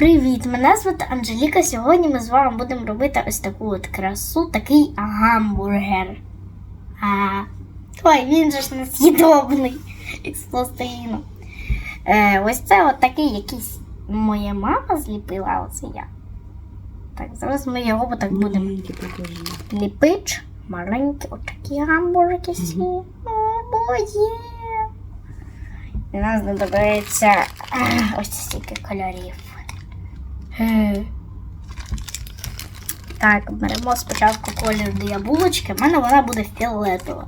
Привіт! Мене звати Анжеліка. Сьогодні ми з вами будемо робити ось таку от красу, такий гамбургер. А, ой, він же ж несъїдобний із пластиліну. Е, ось це от такий якийсь моя мама зліпила, а оце я. Так, зараз ми його так будемо ліпити. Маленькі отакі гамбурги всі. О, боже! І у нас знадобиться ось стільки кольорів. Е. Так, беремо спочатку колір для булочки. У мене вона буде фіолетова.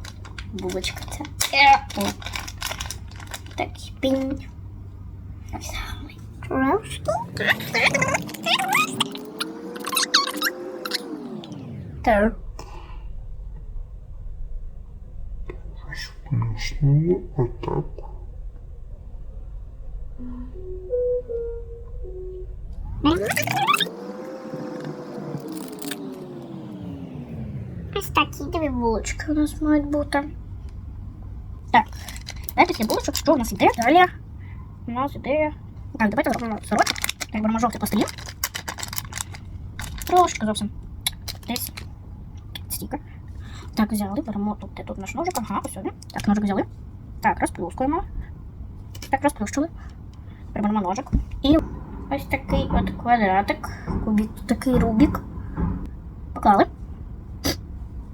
Булочка ця. Е, О. Так, пінь. Так. Плюснула отак. Ось такі дві булочки у нас мають бути. Так, давайте після булочок, що у нас іде? Далі у нас іде. Так, давайте зробимо сорочок. Так, беремо жовтий пластилін. Трошки зовсім. Десь. Стільки. Так, взяли, беремо тут, де тут наш ножик. Ага, ось сюди. Так, ножик взяли. Так, розплюскуємо. Так, розплющили. Беремо ножик. І ось такий от квадратик. Кубік, такий рубік. Поклали.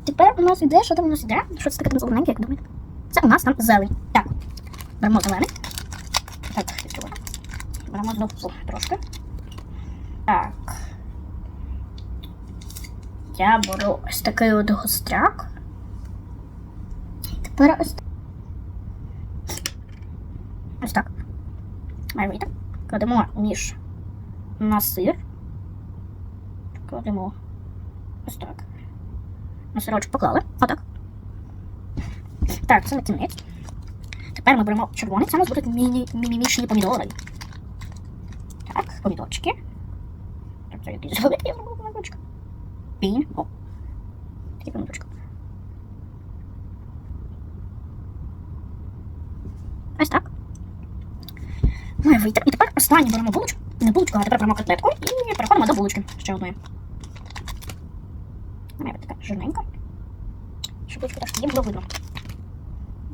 Тепер у нас іде, що там у нас іде? Що це таке там зелененьке, як думаєте? Це у нас там зелень. Так. Беремо зелений. Так, відчуваємо. Беремо знову трошки. Так. Я беру ось такий от гостряк. Тепер ось так. Ось так. Має вийти. Кладемо між на сир. Кладемо ось так. На сирочок поклали. Отак. Так, це на кінець. Тепер ми беремо червоний. Це у нас будуть мінімічні помідори. Так, помідорчики. Так, це якийсь великий я зробив помідорчик. Пінь. О. Такий помідорчик. Ось так. Вийти. І тепер останнє беремо булочку. Не булочку, а тепер беремо котлетку і переходимо до булочки. Ще одної. Бути така жирненька. Щоб булочку трошки їм було видно.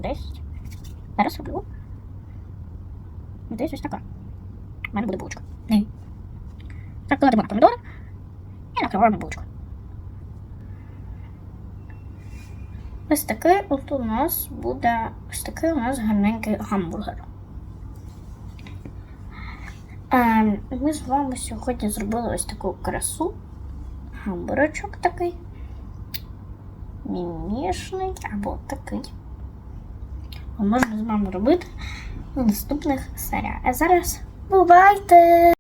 Десь. Зараз роблю. Десь ось така. У мене буде булочка. Ні. Так, кладемо на помідори і накриваємо булочку. Ось такий от у нас буде ось такий у нас гарненький гамбургер. Ем, ми з вами сьогодні зробили ось таку красу. Гамбурочок такий. Мімішний або такий. Можна з вами робити в наступних серіях. А зараз бувайте!